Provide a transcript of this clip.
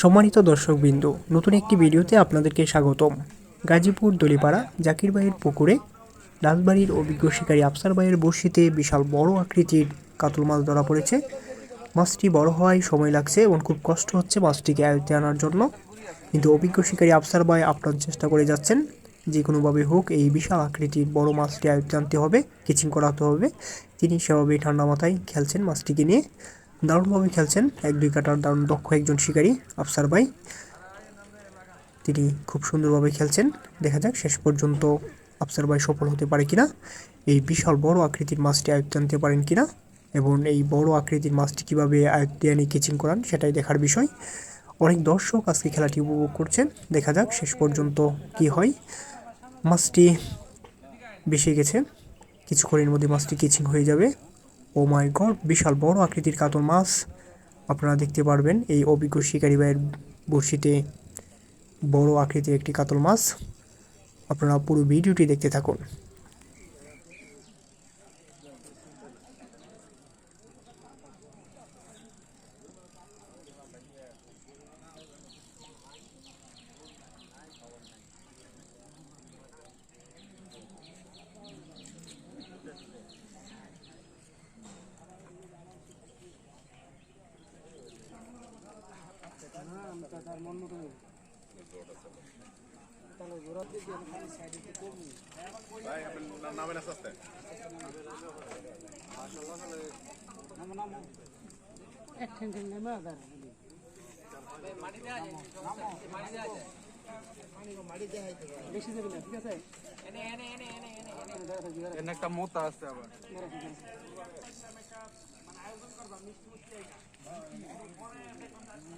সম্মানিত দর্শকবৃন্দ, নতুন একটি ভিডিওতে আপনাদেরকে স্বাগতম। গাজীপুর দলিপাড়া জাকির ভাইয়ের পুকুরে রাজবাড়ির অভিজ্ঞ শিকারী আফসার ভাইয়ের বড়শিতে বিশাল বড় আকৃতির কাতল মাছ ধরা পড়েছে। মাছটি বড় হওয়ায় সময় লাগছে এবং খুব কষ্ট হচ্ছে মাছটিকে আয়ত্তে আনার জন্য। কিন্তু অভিজ্ঞ শিকারী আফসার ভাই আপ্রাণ চেষ্টা করে যাচ্ছেন। যে কোনোভাবে হোক এই বিশাল আকৃতির বড় মাছটি আয়ত্তে আনতে হবে, কিচিং করাতে হবে। তিনি সেভাবেই ঠান্ডা মাথায় খেলছেন মাছটিকে নিয়ে। দারুণভাবে খেলছেন। এক, দুই কাটার দারুণ দক্ষ একজন শিকারী, আফসার ভাই। তিনি খুব সুন্দরভাবে খেলছেন। দেখা যাক শেষ পর্যন্ত আফসার ভাই সফল হতে পারে কিনা। এই বিশাল বড় আকৃতির মাছটি আয়ত্তে আনতে পারেন কিনা এবং এই বড় আকৃতির মাছটি কীভাবে আয়ত্তে আনি, কিচিং করান, সেটাই দেখার বিষয়। অনেক দর্শক আজকে খেলাটি উপভোগ করছেন। দেখা যাক শেষ পর্যন্ত কি হয়। মাছটি বেশি গেছে। কিছুক্ষণের মধ্যে মাছটি কিচিং হয়ে যাবে। ও মাই গড, বিশাল বড় আকৃতির কাতল মাছ। আপনারা দেখতে পারবেন এই অভিজ্ঞ শিকারী ভাইয়ের বড়শিতে বড় আকৃতির একটি কাতল মাছ। আপনারা পুরো ভিডিওটি দেখতে থাকুন। আচ্ছা তার মন মতো তাহলে ঘোরার দিকে খালি সাইডে একটু কমি ভাই আপনার নামের আস্তে আস্তে আমার নাম এক ঘণ্টা নেমে আদার ঠিক আছে এনে একটা মোতা আছে আবার।